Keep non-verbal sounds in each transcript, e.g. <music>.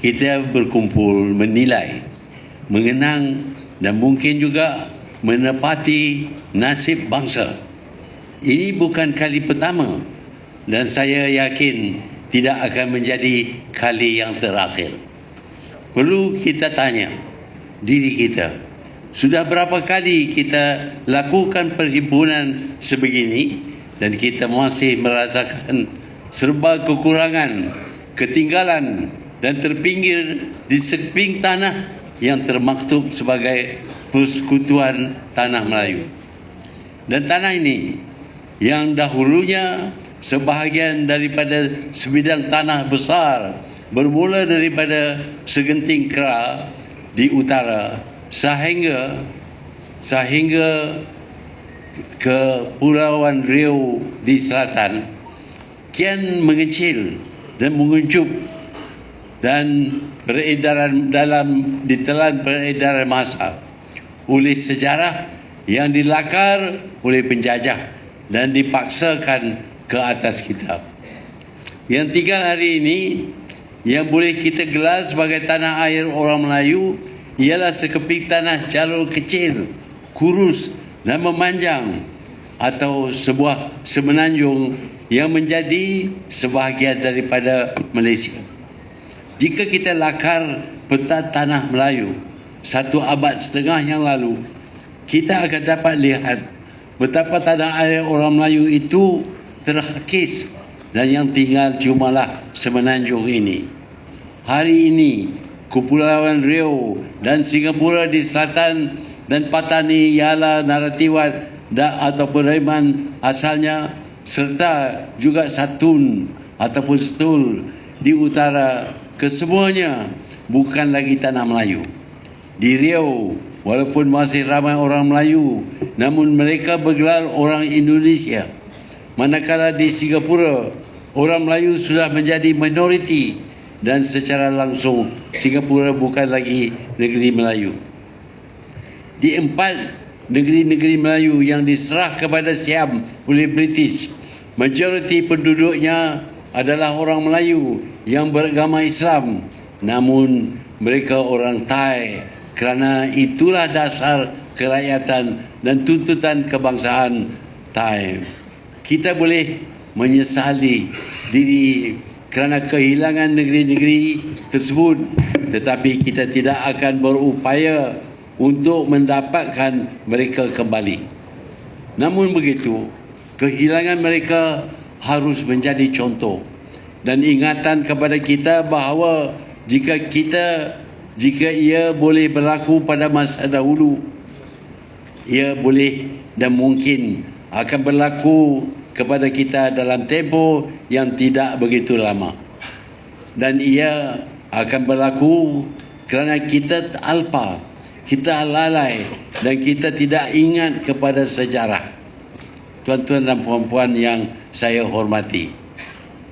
kita berkumpul menilai, mengenang dan mungkin juga menepati nasib bangsa. Ini bukan kali pertama dan saya yakin tidak akan menjadi kali yang terakhir. Perlu kita tanya diri kita, sudah berapa kali kita lakukan perhimpunan sebegini dan kita masih merasakan serba kekurangan, ketinggalan dan terpinggir di seping tanah yang termaktub sebagai persekutuan tanah Melayu. Dan tanah ini yang dahulunya sebahagian daripada sebidang tanah besar bermula daripada segenting kera di utara sehingga sehingga ke Pulauan Riau di selatan kian mengecil dan menguncup dan beredaran dalam ditelan peredaran masa oleh sejarah yang dilakar oleh penjajah dan dipaksakan ke atas kita. Yang tinggal hari ini yang boleh kita gelar sebagai tanah air orang Melayu ialah sekeping tanah jalur kecil, kurus dan memanjang atau sebuah semenanjung yang menjadi sebahagian daripada Malaysia. Jika kita lakar peta tanah Melayu satu abad setengah yang lalu, kita akan dapat lihat betapa tanah air orang Melayu itu terhakis dan yang tinggal cumalah semenanjung ini. Hari ini, Kepulauan Riau dan Singapura di selatan dan Patani ialah naratiwan dan ataupun Raiman asalnya serta juga Satun ataupun Stul di utara kesemuanya bukan lagi tanah Melayu. Di Riau, walaupun masih ramai orang Melayu, namun mereka bergelar orang Indonesia. Manakala di Singapura, orang Melayu sudah menjadi minoriti dan secara langsung Singapura bukan lagi negeri Melayu. Di empat negeri-negeri Melayu yang diserah kepada Siam oleh British, majoriti penduduknya adalah orang Melayu yang beragama Islam namun mereka orang Thai kerana itulah dasar kerakyatan dan tuntutan kebangsaan Thai. Kita boleh menyesali diri kerana kehilangan negeri-negeri tersebut tetapi kita tidak akan berupaya untuk mendapatkan mereka kembali. Namun begitu, kehilangan mereka harus menjadi contoh. Dan ingatan kepada kita bahawa jika kita jika ia boleh berlaku pada masa dahulu ia boleh dan mungkin akan berlaku kepada kita dalam tempoh yang tidak begitu lama. Dan ia akan berlaku kerana kita alpa kita lalai dan kita tidak ingat kepada sejarah. Tuan-tuan dan puan-puan yang saya hormati.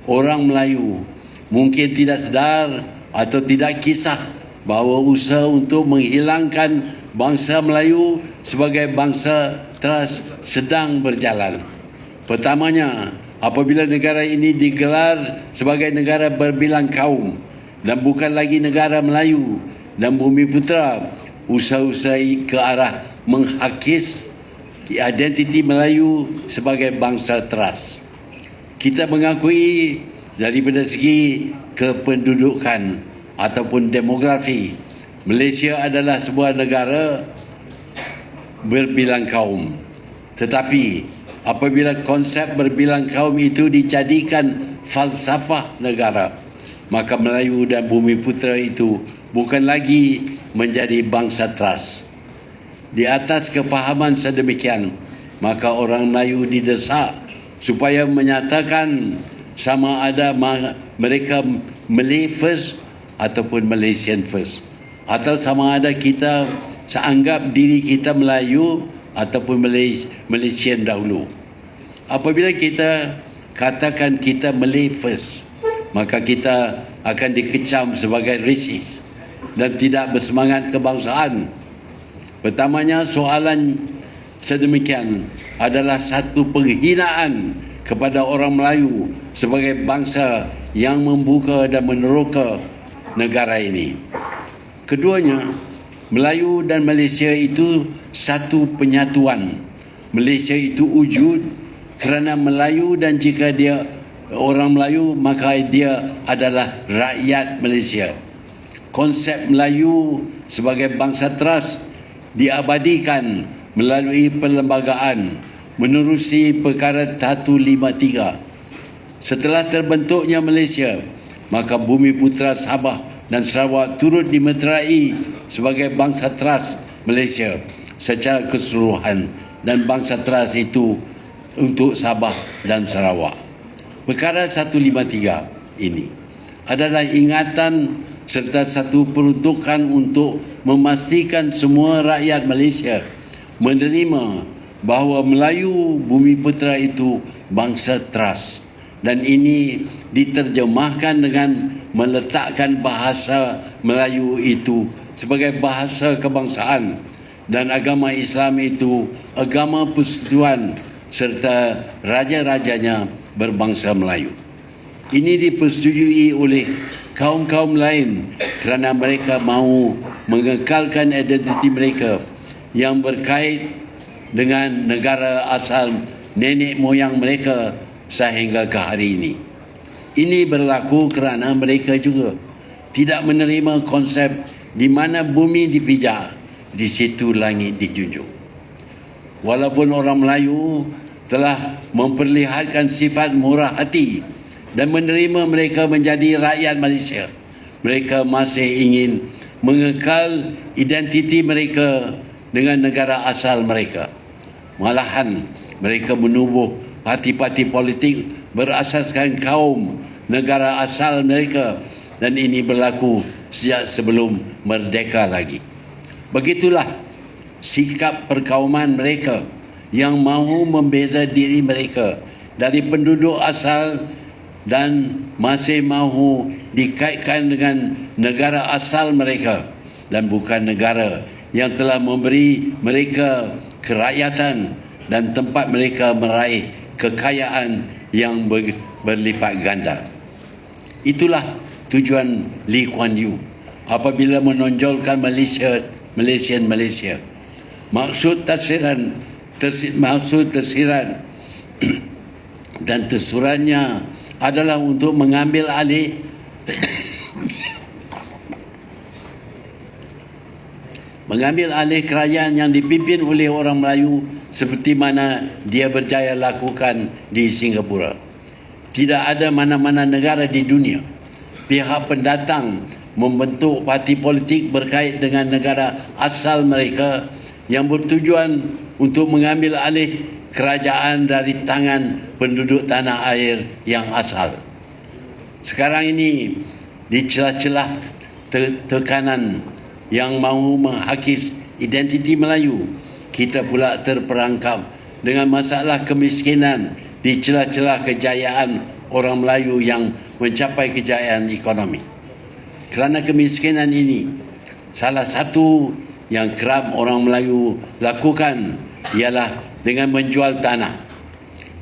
Orang Melayu mungkin tidak sedar atau tidak kisah bahawa usaha untuk menghilangkan bangsa Melayu sebagai bangsa teras sedang berjalan. Pertamanya, apabila negara ini digelar sebagai negara berbilang kaum dan bukan lagi negara Melayu dan bumi putra, usaha-usaha ke arah menghakis identiti Melayu sebagai bangsa teras. Kita mengakui daripada segi kependudukan ataupun demografi, Malaysia adalah sebuah negara berbilang kaum. Tetapi apabila konsep berbilang kaum itu dijadikan falsafah negara, maka Melayu dan Bumi Putra itu bukan lagi menjadi bangsa teras di atas kefahaman sedemikian maka orang Melayu didesak supaya menyatakan sama ada mereka Malay first ataupun Malaysian first. Atau sama ada kita seanggap diri kita Melayu ataupun Malaysian dahulu. Apabila kita katakan kita Malay first maka kita akan dikecam sebagai racist dan tidak bersemangat kebangsaan. Pertamanya soalan sedemikian adalah satu penghinaan kepada orang Melayu sebagai bangsa yang membuka dan meneroka negara ini. Keduanya, Melayu dan Malaysia itu satu penyatuan. Malaysia itu wujud kerana Melayu dan jika dia orang Melayu maka dia adalah rakyat Malaysia. Konsep Melayu sebagai bangsa teras diabadikan melalui perlembagaan menerusi perkara 153. Setelah terbentuknya Malaysia, maka bumi putra Sabah dan Sarawak turut dimeterai sebagai bangsa teras Malaysia secara keseluruhan dan bangsa teras itu untuk Sabah dan Sarawak. Perkara 153 ini adalah ingatan serta satu peruntukan untuk memastikan semua rakyat Malaysia menerima bahawa Melayu bumi putera itu bangsa teras dan ini diterjemahkan dengan meletakkan bahasa Melayu itu sebagai bahasa kebangsaan dan agama Islam itu agama persekutuan serta raja-rajanya berbangsa Melayu. Ini dipersetujui oleh kaum-kaum lain kerana mereka mahu mengekalkan identiti mereka yang berkait dengan negara asal nenek moyang mereka sehingga ke hari ini. Ini berlaku kerana mereka juga tidak menerima konsep di mana bumi dipijak, di situ langit dijunjung. Walaupun orang Melayu telah memperlihatkan sifat murah hati dan menerima mereka menjadi rakyat Malaysia. Mereka masih ingin mengekal identiti mereka dengan negara asal mereka. Malahan mereka menubuh parti-parti politik berasaskan kaum negara asal mereka dan ini berlaku sejak sebelum merdeka lagi. Begitulah sikap perkauman mereka yang mahu membeza diri mereka dari penduduk asal dan masih mahu dikaitkan dengan negara asal mereka dan bukan negara yang telah memberi mereka kerakyatan dan tempat mereka meraih kekayaan yang ber, berlipat ganda. Itulah tujuan Lee Kuan Yew apabila menonjolkan Malaysia Malaysian Malaysia. Maksud tersiran tersir, maksud tersiran <clears throat> dan tersurannya adalah untuk mengambil alih <clears throat> mengambil alih kerajaan yang dipimpin oleh orang Melayu seperti mana dia berjaya lakukan di Singapura. Tidak ada mana-mana negara di dunia pihak pendatang membentuk parti politik berkait dengan negara asal mereka yang bertujuan untuk mengambil alih kerajaan dari tangan penduduk tanah air yang asal. Sekarang ini di celah-celah tekanan yang mahu menghakis identiti Melayu, kita pula terperangkap dengan masalah kemiskinan di celah-celah kejayaan orang Melayu yang mencapai kejayaan ekonomi. Kerana kemiskinan ini, salah satu yang kerap orang Melayu lakukan ialah dengan menjual tanah.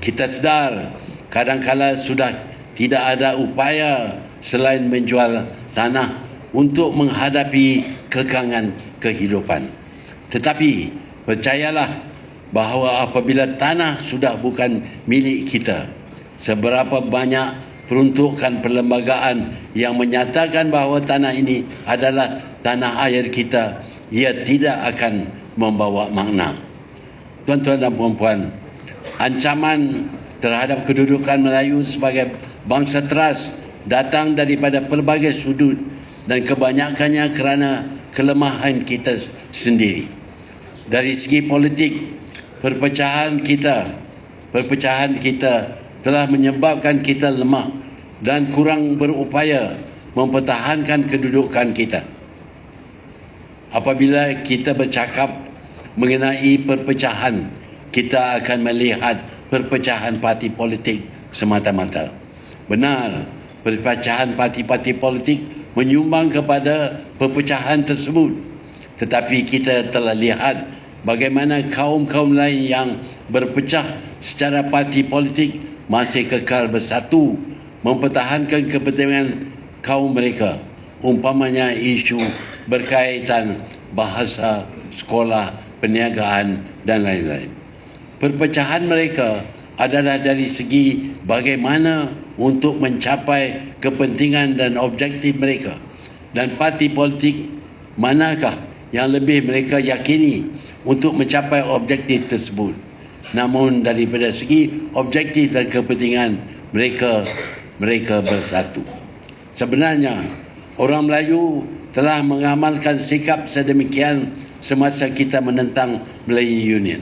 Kita sedar kadang-kala sudah tidak ada upaya selain menjual tanah untuk menghadapi kekangan kehidupan. Tetapi percayalah bahawa apabila tanah sudah bukan milik kita, seberapa banyak peruntukan perlembagaan yang menyatakan bahawa tanah ini adalah tanah air kita, ia tidak akan membawa makna tuan-tuan dan puan-puan, ancaman terhadap kedudukan Melayu sebagai bangsa teras datang daripada pelbagai sudut dan kebanyakannya kerana kelemahan kita sendiri. Dari segi politik, perpecahan kita, perpecahan kita telah menyebabkan kita lemah dan kurang berupaya mempertahankan kedudukan kita. Apabila kita bercakap mengenai perpecahan kita akan melihat perpecahan parti politik semata-mata benar perpecahan parti-parti politik menyumbang kepada perpecahan tersebut tetapi kita telah lihat bagaimana kaum-kaum lain yang berpecah secara parti politik masih kekal bersatu mempertahankan kepentingan kaum mereka umpamanya isu berkaitan bahasa, sekolah, perniagaan dan lain-lain. Perpecahan mereka adalah dari segi bagaimana untuk mencapai kepentingan dan objektif mereka. Dan parti politik manakah yang lebih mereka yakini untuk mencapai objektif tersebut? Namun daripada segi objektif dan kepentingan mereka mereka bersatu. Sebenarnya orang Melayu telah mengamalkan sikap sedemikian semasa kita menentang Melayu Union.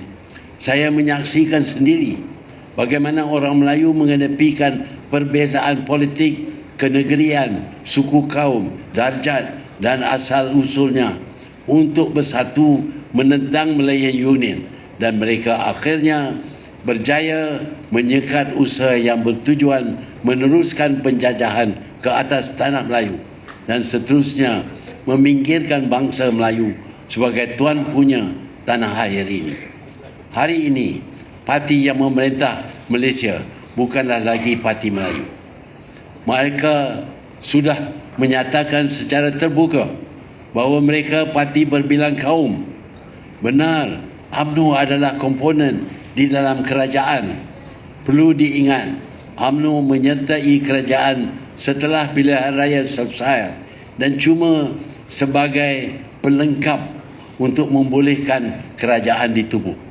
Saya menyaksikan sendiri bagaimana orang Melayu mengenepikan perbezaan politik, kenegerian, suku kaum, darjat dan asal usulnya untuk bersatu menentang Melayu Union dan mereka akhirnya berjaya menyekat usaha yang bertujuan meneruskan penjajahan ke atas tanah Melayu dan seterusnya meminggirkan bangsa Melayu sebagai tuan punya tanah air ini. Hari ini, parti yang memerintah Malaysia bukanlah lagi parti Melayu. Mereka sudah menyatakan secara terbuka bahawa mereka parti berbilang kaum. Benar, UMNO adalah komponen di dalam kerajaan. Perlu diingat, UMNO menyertai kerajaan setelah pilihan raya selesai dan cuma sebagai pelengkap untuk membolehkan kerajaan ditubuh.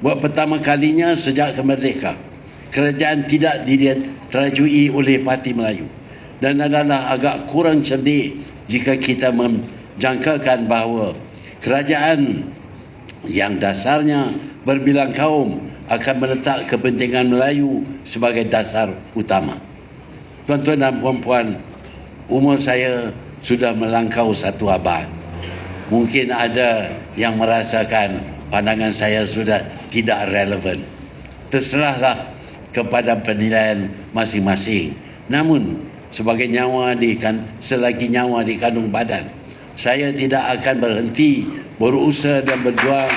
Buat pertama kalinya sejak kemerdekaan, kerajaan tidak diterajui oleh Parti Melayu. Dan adalah agak kurang cerdik jika kita menjangkakan bahawa kerajaan yang dasarnya berbilang kaum akan meletak kepentingan Melayu sebagai dasar utama. Tuan-tuan dan puan-puan, umur saya sudah melangkau satu abad. Mungkin ada yang merasakan pandangan saya sudah tidak relevan. Terserahlah kepada penilaian masing-masing. Namun, sebagai nyawa di kan, selagi nyawa di kandung badan, saya tidak akan berhenti berusaha dan berjuang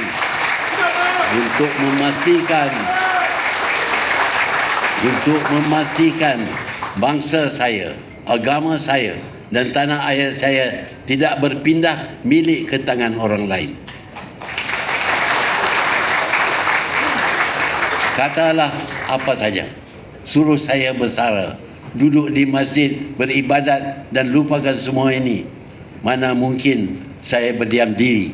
untuk memastikan untuk memastikan bangsa saya, agama saya dan tanah air saya tidak berpindah milik ke tangan orang lain. Katalah apa saja. Suruh saya bersara. Duduk di masjid, beribadat dan lupakan semua ini. Mana mungkin saya berdiam diri.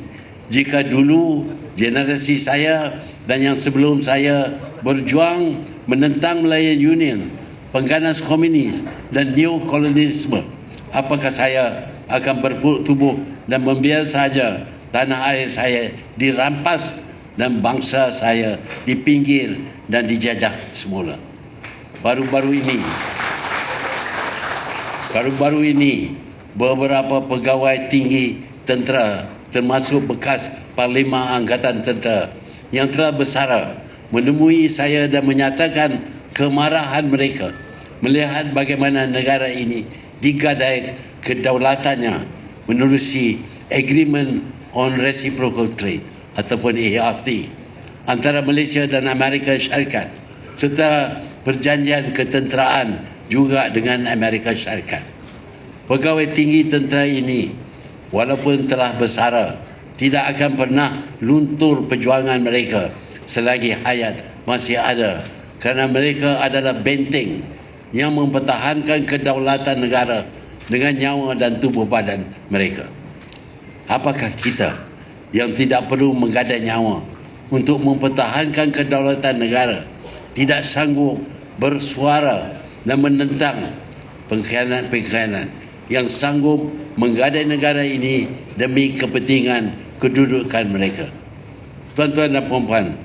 Jika dulu generasi saya dan yang sebelum saya berjuang menentang Melayu Union, pengganas komunis dan neokolonialisme, apakah saya akan berpuluk tubuh dan membiarkan saja tanah air saya dirampas dan bangsa saya dipinggir dan dijajah semula. Baru-baru ini, baru-baru ini beberapa pegawai tinggi tentera termasuk bekas Parlimen Angkatan Tentera yang telah bersara menemui saya dan menyatakan kemarahan mereka melihat bagaimana negara ini digadai kedaulatannya menerusi Agreement on Reciprocal Trade ataupun ART antara Malaysia dan Amerika Syarikat serta perjanjian ketenteraan juga dengan Amerika Syarikat. Pegawai tinggi tentera ini walaupun telah bersara tidak akan pernah luntur perjuangan mereka selagi hayat masih ada kerana mereka adalah benteng yang mempertahankan kedaulatan negara dengan nyawa dan tubuh badan mereka. Apakah kita yang tidak perlu menggadai nyawa untuk mempertahankan kedaulatan negara tidak sanggup bersuara dan menentang pengkhianat-pengkhianat yang sanggup menggadai negara ini demi kepentingan kedudukan mereka. Tuan-tuan dan puan-puan,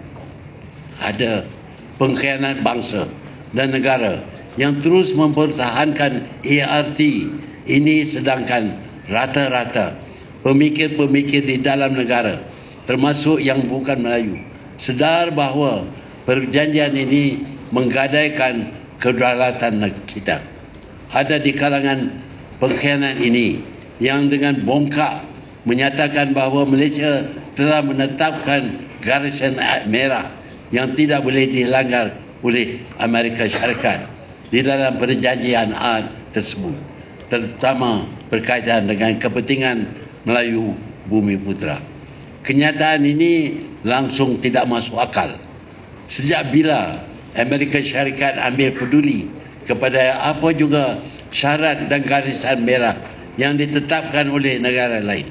ada pengkhianat bangsa dan negara yang terus mempertahankan ART ini sedangkan rata-rata pemikir-pemikir di dalam negara termasuk yang bukan Melayu sedar bahawa perjanjian ini menggadaikan kedaulatan kita ada di kalangan pengkhianat ini yang dengan bongkak menyatakan bahawa Malaysia telah menetapkan garisan merah yang tidak boleh dilanggar oleh Amerika Syarikat di dalam perjanjian tersebut. terutama berkaitan dengan kepentingan Melayu Bumi Putra. Kenyataan ini langsung tidak masuk akal. Sejak bila Amerika Syarikat ambil peduli kepada apa juga syarat dan garisan merah yang ditetapkan oleh negara lain.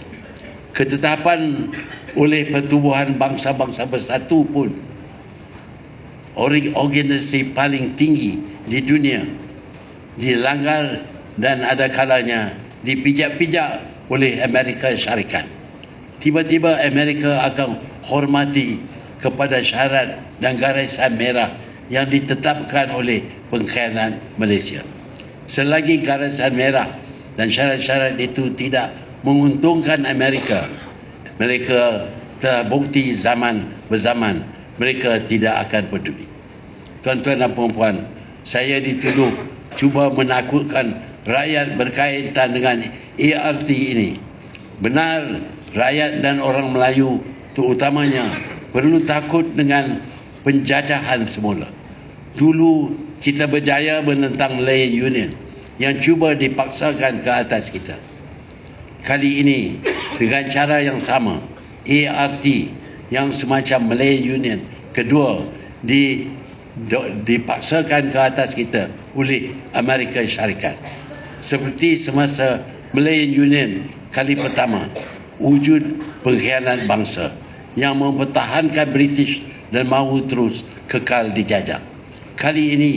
Ketetapan oleh pertubuhan bangsa-bangsa bersatu pun organisasi paling tinggi di dunia dilanggar dan ada kalanya dipijak-pijak oleh Amerika Syarikat. Tiba-tiba Amerika akan hormati kepada syarat dan garisan merah yang ditetapkan oleh pengkhianat Malaysia. Selagi garisan merah dan syarat-syarat itu tidak menguntungkan Amerika, mereka telah bukti zaman berzaman mereka tidak akan peduli. Tuan-tuan dan puan-puan, saya dituduh cuba menakutkan rakyat berkaitan dengan ERT ini. Benar, rakyat dan orang Melayu terutamanya perlu takut dengan penjajahan semula. Dulu kita berjaya menentang Malayan Union yang cuba dipaksakan ke atas kita. Kali ini dengan cara yang sama, ART yang semacam Malayan Union kedua di dipaksakan ke atas kita oleh Amerika Syarikat. Seperti semasa Malayan Union kali pertama, wujud pengkhianat bangsa yang mempertahankan British dan mahu terus kekal dijajah. Kali ini,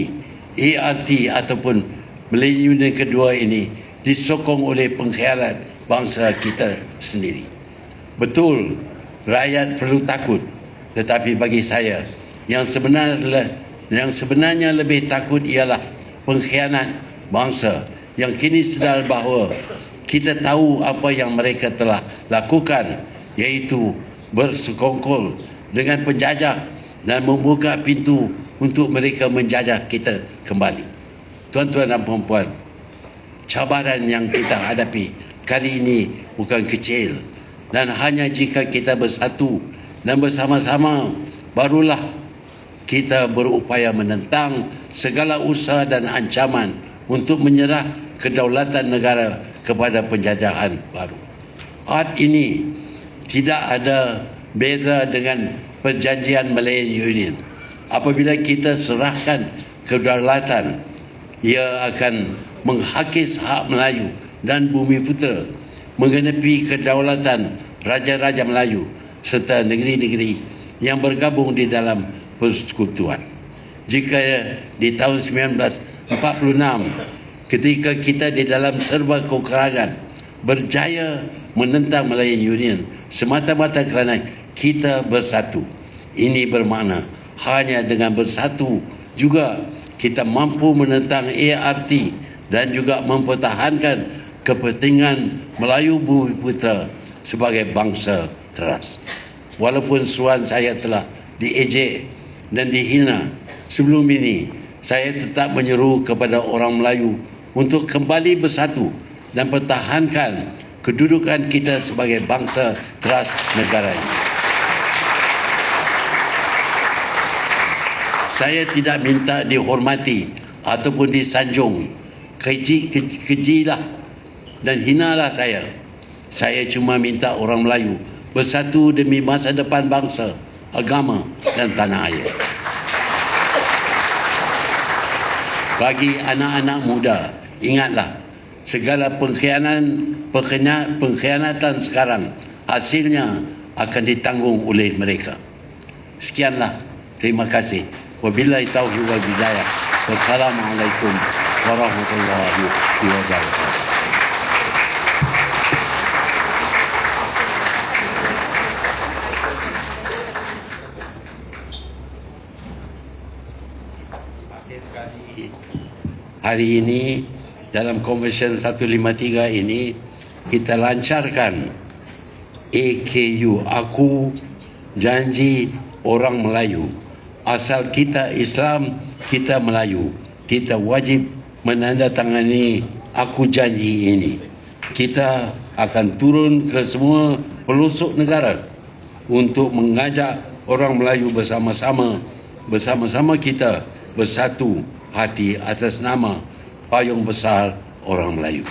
ART ataupun Malayan Union kedua ini disokong oleh pengkhianat bangsa kita sendiri. Betul, rakyat perlu takut. Tetapi bagi saya, yang sebenarnya yang sebenarnya lebih takut ialah pengkhianat bangsa yang kini sedar bahawa kita tahu apa yang mereka telah lakukan iaitu bersekongkol dengan penjajah dan membuka pintu untuk mereka menjajah kita kembali. Tuan-tuan dan puan-puan, cabaran yang kita hadapi kali ini bukan kecil dan hanya jika kita bersatu dan bersama-sama barulah kita berupaya menentang segala usaha dan ancaman untuk menyerah kedaulatan negara kepada penjajahan baru. Art ini tidak ada beza dengan perjanjian Malayan Union. Apabila kita serahkan kedaulatan, ia akan menghakis hak Melayu dan bumi putera mengenepi kedaulatan raja-raja Melayu serta negeri-negeri yang bergabung di dalam persekutuan. Jika di tahun 1946 ketika kita di dalam serba kekurangan berjaya menentang Malayan Union semata-mata kerana kita bersatu. Ini bermakna hanya dengan bersatu juga kita mampu menentang ART dan juga mempertahankan kepentingan Melayu Bumi Putra sebagai bangsa teras. Walaupun seruan saya telah diejek dan dihina. Sebelum ini, saya tetap menyeru kepada orang Melayu untuk kembali bersatu dan pertahankan kedudukan kita sebagai bangsa teras negara ini. Saya tidak minta dihormati ataupun disanjung. Keji, keji, kejilah dan hinalah saya. Saya cuma minta orang Melayu bersatu demi masa depan bangsa agama dan tanah air. Bagi anak-anak muda, ingatlah segala pengkhianatan pengkhianatan sekarang hasilnya akan ditanggung oleh mereka. Sekianlah. Terima kasih. Wabillahi taufiq wal hidayah. Wassalamualaikum warahmatullahi wabarakatuh. Hari ini dalam Convention 153 ini kita lancarkan AKU aku janji orang Melayu. Asal kita Islam kita Melayu. Kita wajib menandatangani aku janji ini. Kita akan turun ke semua pelosok negara untuk mengajak orang Melayu bersama-sama bersama-sama kita bersatu hati atas nama payung besar orang Melayu.